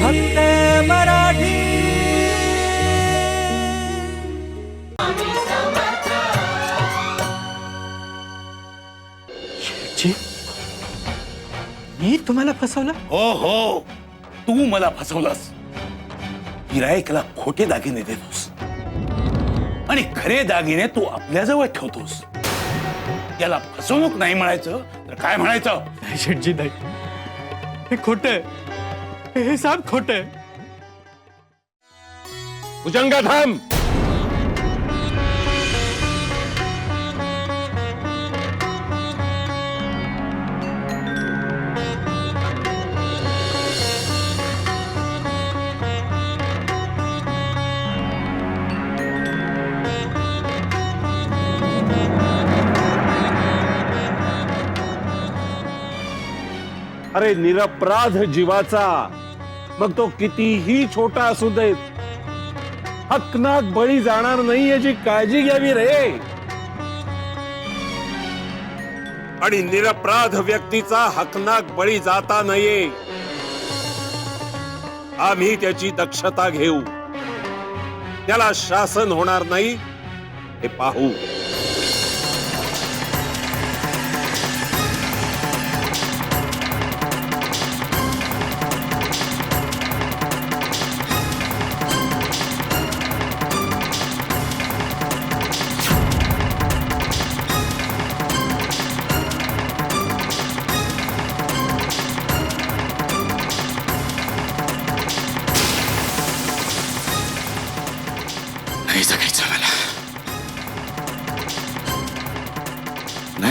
फक्त मराठी. मी तुम्हाला फसवलं? हो हो. तू मला फसवलास. गिरायकला खोटे दागिने देतोस. आणि खरे दागिने तू आपल्याजवळ ठेवतोस. याला फसवणूक नाही म्हणायचं तर काय म्हणायचं? नाही शेठजी नाही. हे खोट साप खोट भुजंगा थांब अरे निरपराध जीवाचा मग तो कितीही छोटा असू देत हकनात बळी जाणार नाही याची काळजी घ्यावी रे. आणि निरपराध व्यक्तीचा हकनाक बळी जाता नये आम्ही त्याची दक्षता घेऊ. त्याला शासन होणार नाही हे पाहू.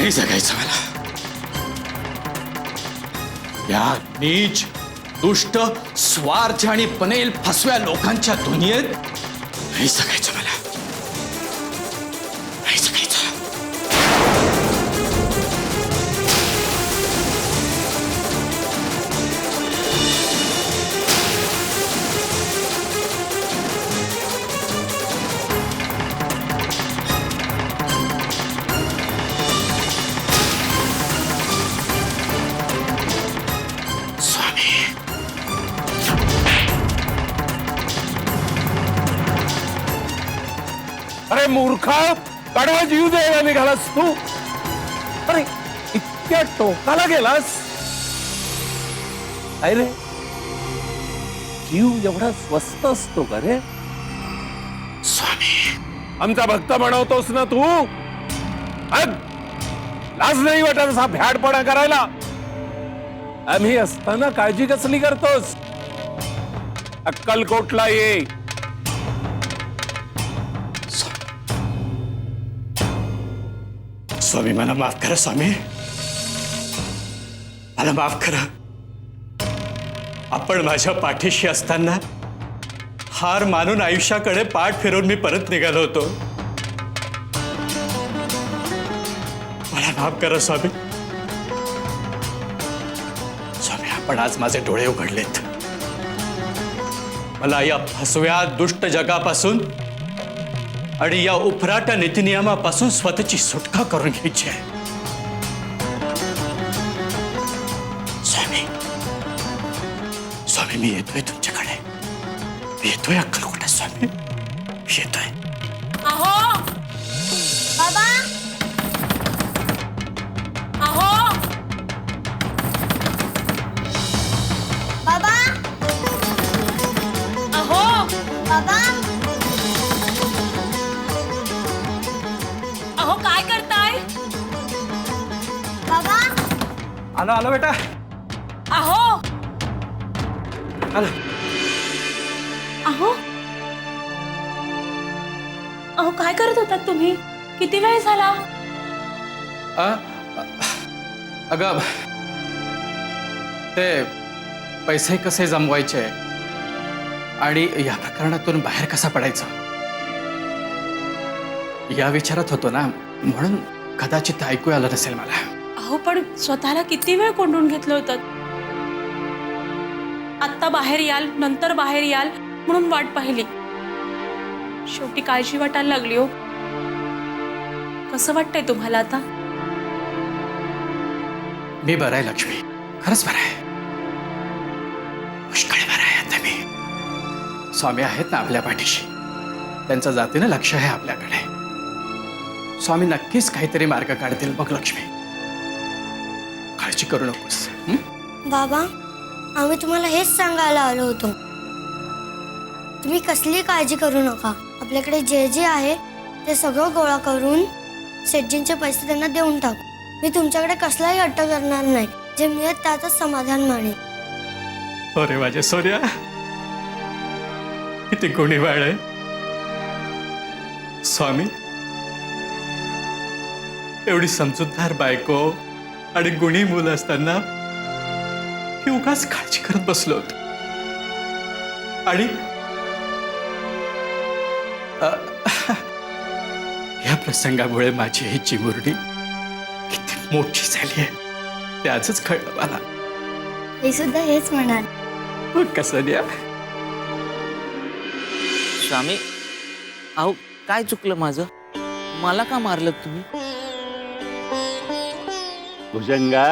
नाही जगायचं मला. या नीच दुष्ट स्वार्थ आणि पनेल फसव्या लोकांच्या दुनियेत. नाही जगायचं कडा जीव द्यायला निघालास तू? अरे इतक्या टोकाला गेलास? अरे जीव एवढा स्वस्त असतो का रे? आमचा भक्त म्हणवतोस ना तू? अग, लाज नाही वाटत असा भ्याडपणा करायला. आम्ही असताना काळजी कसली करतोस? अक्कलकोटला ये. स्वामी मला माफ करा स्वामी. मला माफ करा. आपण माझ्या पाठीशी असताना हार मानून आयुष्याकडे पाठ फिरवून मी परत निघालो होतो. मला माफ करा स्वामी. स्वामी आपण आज माझे डोळे उघडलेत. मला या फसव्या दुष्ट जगापासून आणि या उफराटा नीतिनियमापासून स्वतःची सुटका करून घ्यायची आहे. स्वामी स्वामी मी येतोय तुमच्याकडे. मी येतोय अक्कलकोटा स्वामी. मी येतोय. अहो! बाबा! अहो! बाबा! अहो! बाबा! आलो आलो बेटा. अहो. आलो. अहो. अहो काय करत होतात तुम्ही? किती वेळ झाला? अगं ते पैसे कसे जमवायचे? आणि या प्रकरणातून बाहेर कसा पडायचं? या विचारात होतो ना म्हणून कदाचित ऐकू आलं नसेल मला. अहो पण स्वतःला किती वेळ कोंडून घेतलं होतं? आत्ता बाहेर याल नंतर बाहेर याल म्हणून वाट पाहिली. शेवटी काळजी वाटायला लागली हो. कसं वाटतंय तुम्हाला आता? मी बरं आहे लक्ष्मी. खरंच बरं आहे. पुष्कळ बरं आहे आता मी. स्वामी आहेत ना आपल्या पाठीशी. त्यांचं जातीनं लक्ष आहे आपल्याकडे. स्वामी नक्कीच काहीतरी मार्ग काढतील. बघ लक्ष्मी. काळजी करू नकोस. हं? बाबा आम्ही तुम्हाला हेच सांगायला आलो होतो. तुम्ही कसली काळजी करू नका. आपल्याकडे जे जे आहे ते सगळं गोळा करून सेटजींचे पैसे त्यांना देऊन टाकू. मी तुमच्याकडे कसलाही अट्ट करणार नाही. जे मिळत त्यातच समाधान मानेल अरे माझ्या सोन्या किती गुणी बाळ आहे. स्वामी एवढी समजूतदार बायको आणि गुणी मुलं असताना मी उगाच काळजी करत बसलो होतो. आणि या प्रसंगामुळे माझी ही चिमुरडी किती मोठी झाली आहे. ते आजच कळलं मला. हे सुद्धा हेच म्हणाल. मग कसं द्या? स्वामी अहो काय चुकलं माझं? मला का मारलं तुम्ही? भुजंगा?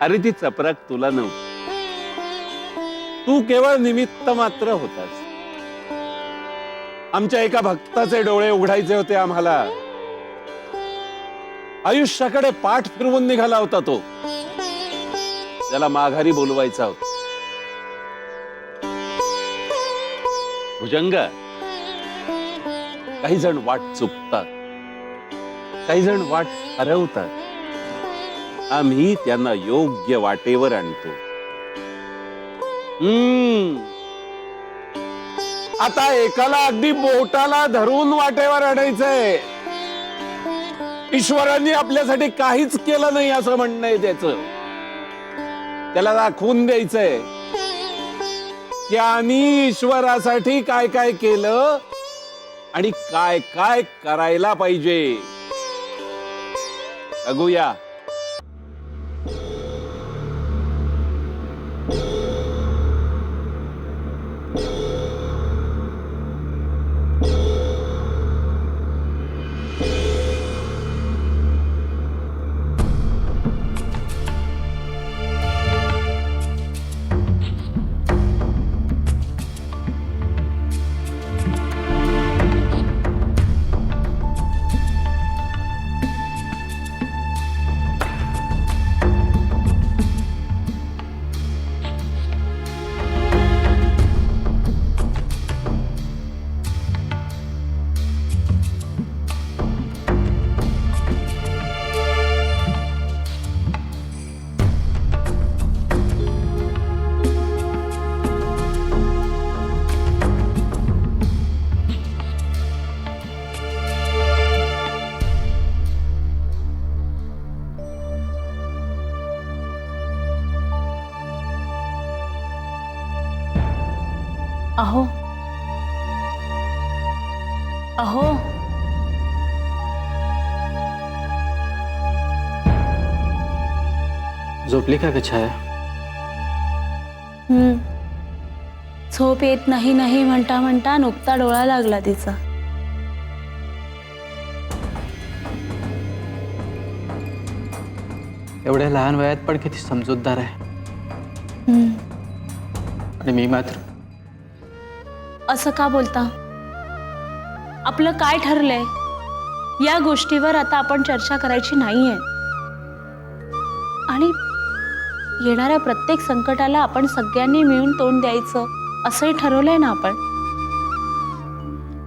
अरे ती चपराक तुला नव्हती तू केवळ निमित्त मात्र होतास. आमच्या एका भक्ताचे डोळे उघडायचे होते आम्हाला. आयुष्याकडे पाठ फिरवून निघाला होता तो. त्याला माघारी बोलवायचा होता. भुजंग काही जण वाट चुकतात काही जण वाट हरवतात. आम्ही त्यांना योग्य वाटेवर आणतो. हम्म. आता एकाला अगदी बोटाला धरून वाटेवर आणायचंय. ईश्वरांनी आपल्यासाठी काहीच केलं नाही असं म्हणणं आहे त्याच. त्याला दाखवून द्यायचंय त्यांनी ईश्वरासाठी काय काय केलं आणि काय काय करायला पाहिजे. बघूया. झोपली का ग छाया हम्म. झोप येत नाही नाही म्हणता म्हणता नुकता डोळा लागला तिचा. एवढ्या लहान वयात पण किती समजूतदार आहे. हम्म. आणि मी मात्र. असं का बोलता? आपलं काय ठरलंय? या गोष्टीवर आता आपण चर्चा करायची नाहीये. आणि येणाऱ्या प्रत्येक संकटाला आपण सगळ्यांनी मिळून तोंड द्यायचं असंही ठरवलंय ना आपण?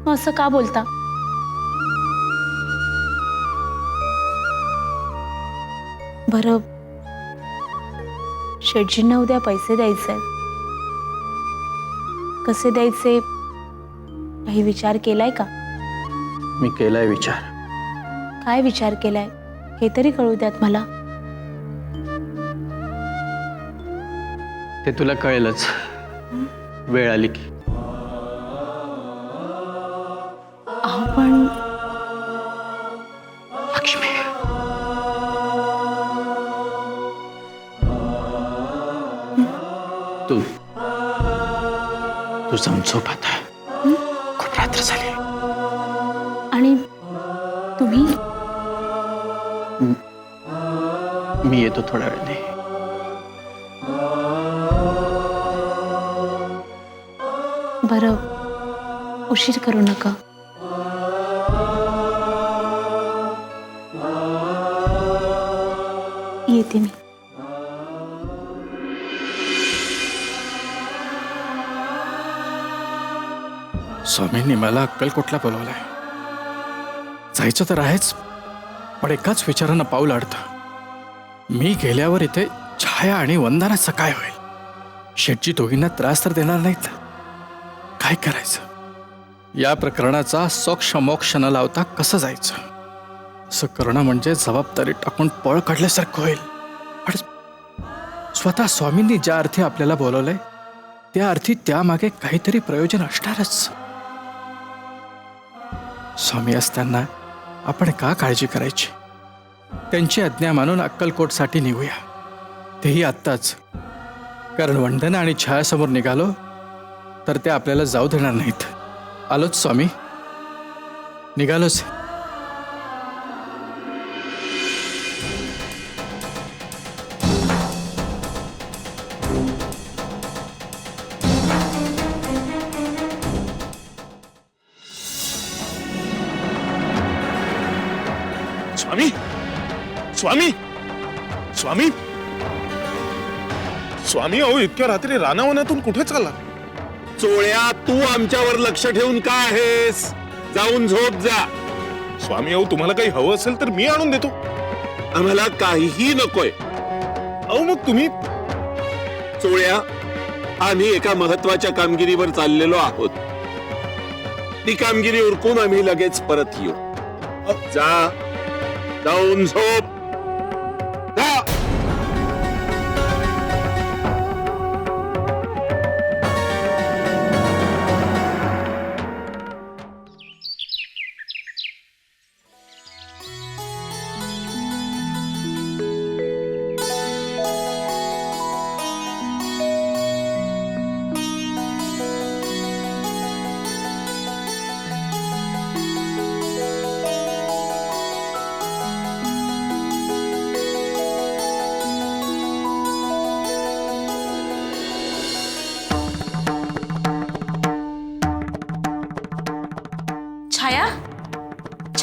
मग असं का बोलता? बरं. शेटजींना उद्या पैसे द्यायचे. कसे द्यायचे? काही विचार केलाय का? मी केलाय विचार. काय विचार केलाय? हे तरी कळू द्यात मला. ते तुला कळेलच. वेळ आली की. अहो पण लक्ष्मी. तू. तू झोप आता. खूप रात्र झाली. आणि तुम्ही? मी येतो थोड्या वेळाने. उशीर करू नका. येते मी. स्वामींनी मला अक्कलकोटला बोलवलाय. जायचं तर आहेच पण एकाच विचारानं पाऊल अडतं. मी गेल्यावर इथे छाया आणि वंदनाचं काय होईल. शेटजी दोघींना त्रास तर देणार नाहीत. काय करायचं? या प्रकरणाचा सोक्ष मोक्ष न लावता कसं जायचं? असं करणं म्हणजे जबाबदारी टाकून पळ काढल्यासारखं होईल. आणि स्वतः स्वामींनी ज्या अर्थी आपल्याला बोलवलंय त्या अर्थी त्यामागे काहीतरी प्रयोजन असणारच. स्वामी असताना आपण का काळजी करायची? त्यांची आज्ञा मानून अक्कलकोटसाठी निघूया. तेही आत्ताच. कारण वंदना आणि छायासमोर निघालो तर ते आपल्याला जाऊ देणार नाहीत. आलोच स्वामी निघालोच स्वामी स्वामी स्वामी स्वामी अहो इतक्या रात्री रानावनातून कुठे चालला? चोळ्या तू आमच्यावर लक्ष ठेवून का आहेस? जाऊन झोप जा. स्वामी अहो तुम्हाला काही हवं असेल तर मी आणून देतो. आम्हाला काहीही नकोय. अहो मग तुम्ही चोळ्या आम्ही एका महत्त्वाच्या कामगिरीवर चाललेलो आहोत. ती कामगिरी उरकून आम्ही लगेच परत येऊ. जा. जाऊन झोप.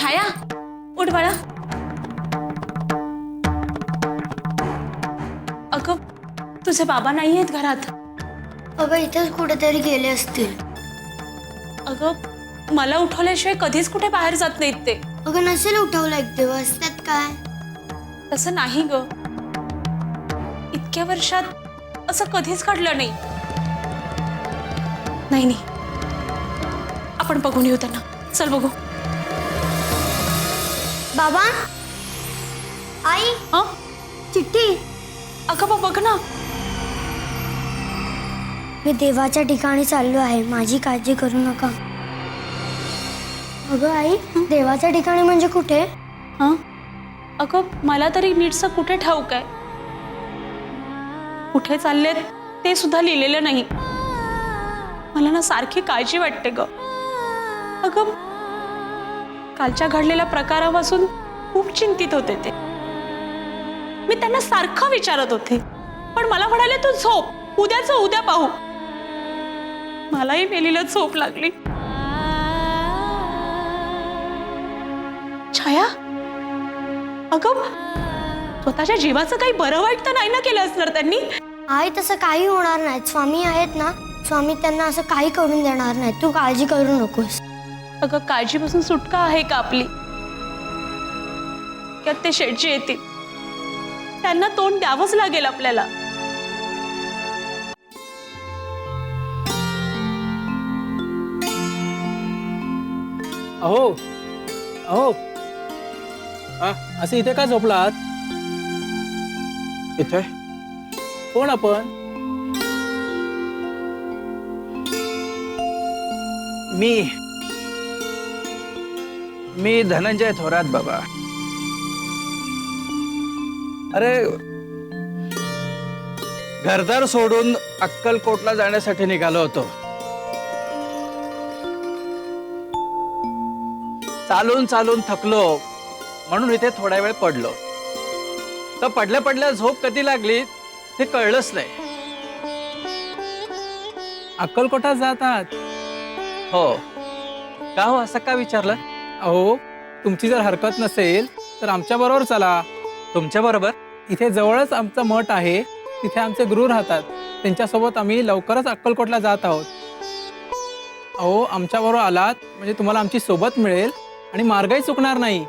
छाया उठ बाळा. अगं तुझे बाबा नाही आहेत घरात. अगं इथेच कुठेतरी गेले असतील. अगं मला उठवल्याशिवाय कधीच कुठे बाहेर जात नाहीत ते. अगं नसेल उठवलं एक दिवस त्यात काय? तसं नाही ग. इतक्या वर्षात असं कधीच घडलं नाही. नाही नाही. आपण बघून येऊ त्यांना. चल बघू. बाबा? आई? हा? चिठ्ठी? अगं बा बघ ना. मी देवाच्या ठिकाणी चाललो आहे. माझी काळजी करू नका. अगं आई देवाच्या ठिकाणी म्हणजे कुठे? हा? अगं मला तरी नीटचं कुठे ठाऊक आहे? कुठे चाललेत ते सुद्धा लिहिलेलं नाही. मला ना सारखी काळजी वाटते ग. अगं कालच्या घडलेल्या प्रकारापासून खूप चिंतित होते ते. मी त्यांना सारखं विचारत होते. पण मला म्हणाले तू झोप. उद्याच उद्या पाहू. मलाही मेलीला झोप लागली. छाया अगं स्वतःच्या जीवाचं काही बरं वाईट तर नाही ना केलं असणार त्यांनी? आई तसं काही होणार नाही. स्वामी आहेत ना स्वामी त्यांना असं काही करून देणार नाही. तू काळजी करू नकोस. अगं काळजीपासून सुटका आहे का आपली? त्यात ते शेटजी येतील. त्यांना तोंड द्यावंच लागेल आपल्याला. अहो अहो. हा? असे इथे का झोपलात? इथे? कोण आपण? मी. मी धनंजय थोरात बाबा. अरे घरदार सोडून अक्कलकोटला जाण्यासाठी निघालो होतो. चालून चालून थकलो म्हणून इथे थोडा वेळ पडलो. तर पडल्या पडल्या झोप कधी लागली ते कळलंच नाही. अक्कलकोटात जातात? हो. का हो असं का विचारलं? अहो तुमची जर हरकत नसेल तर आमच्या बरोबर चला. तुमच्या बरोबर? इथे जवळच आमचं मठ आहे. तिथे आमचे गुरु राहतात. त्यांच्यासोबत आम्ही लवकरच अक्कलकोटला जात आहोत. अहो आमच्याबरोबर आलात म्हणजे तुम्हाला आमची सोबत मिळेल आणि मार्गही चुकणार नाही.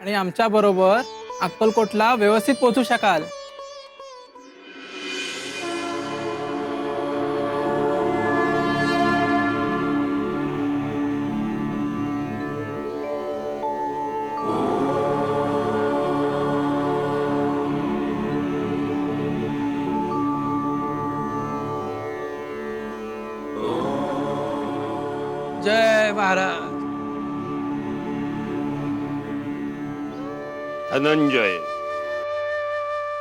आणि आमच्याबरोबर अक्कलकोटला व्यवस्थित पोहोचू शकाल. धनंजय.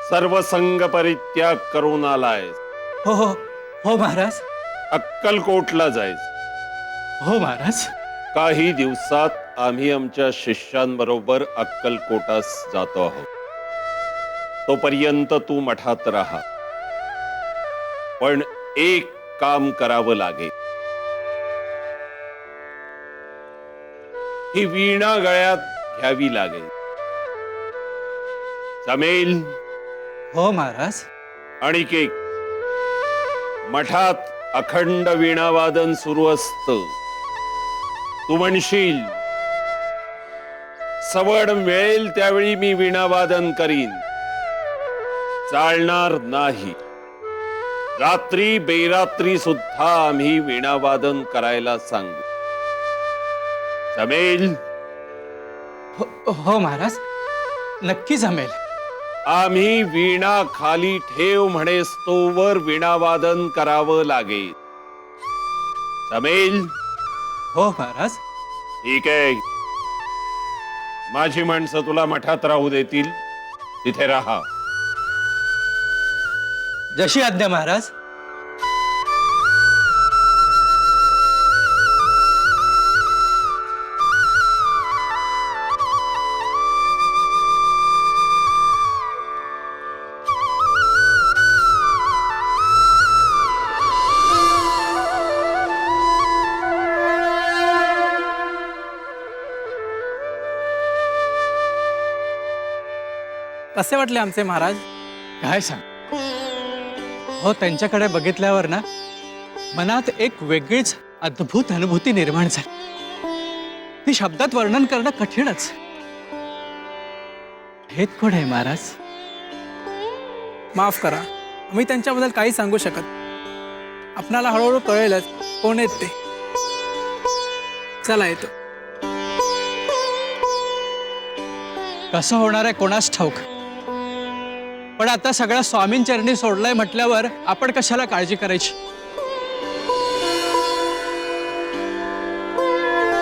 सर्व संघ परित्याग करून आलाय. हो हो हो महाराज. अक्कलकोटला जायचं. हो महाराज. काही दिवसात आम्ही आमच्या शिष्यांबरोबर अक्कलकोटास जातो आहोत. तोपर्यंत तू मठात राहा. पण एक काम करावं लागेल. ही वीणा गळ्यात घ्यावी लागेल. जमेल हो महाराज. आणि केक मठात अखंड वीणावादन सुरू असत. तू म्हणशील सवड मिळेल त्यावेळी मी वीणावादन करीन. चालणार नाही. रात्री बेरात्री सुद्धा आम्ही वीणावादन करायला सांगू. जमेल? हो हो महाराज. नक्की जमेल. आम्ही वीणा खाली ठेव म्हणेस तोवर वीणावादन करावं लागेल जमेल हो महाराज. ठीक आहे. माझी माणसं तुला मठात राहू देतील. तिथे राहा. जशी आज्ञा महाराज. कसे वाटले आमचे महाराज? काय सांग? हो त्यांच्याकडे बघितल्यावर ना मनात एक वेगळीच अद्भुत अनुभूती निर्माण झाली. ती शब्दात वर्णन करणं कठीणच. हेत कोण आहे महाराज? माफ करा मी त्यांच्याबद्दल काही सांगू शकत आपणाला हळूहळू कळेलच कोण आहेत ते. चला येतो. कसं होणार आहे कोणास ठाऊक? पण आता सगळ्या स्वामींचरणी सोडलंय म्हटल्यावर आपण कशाला काळजी करायची?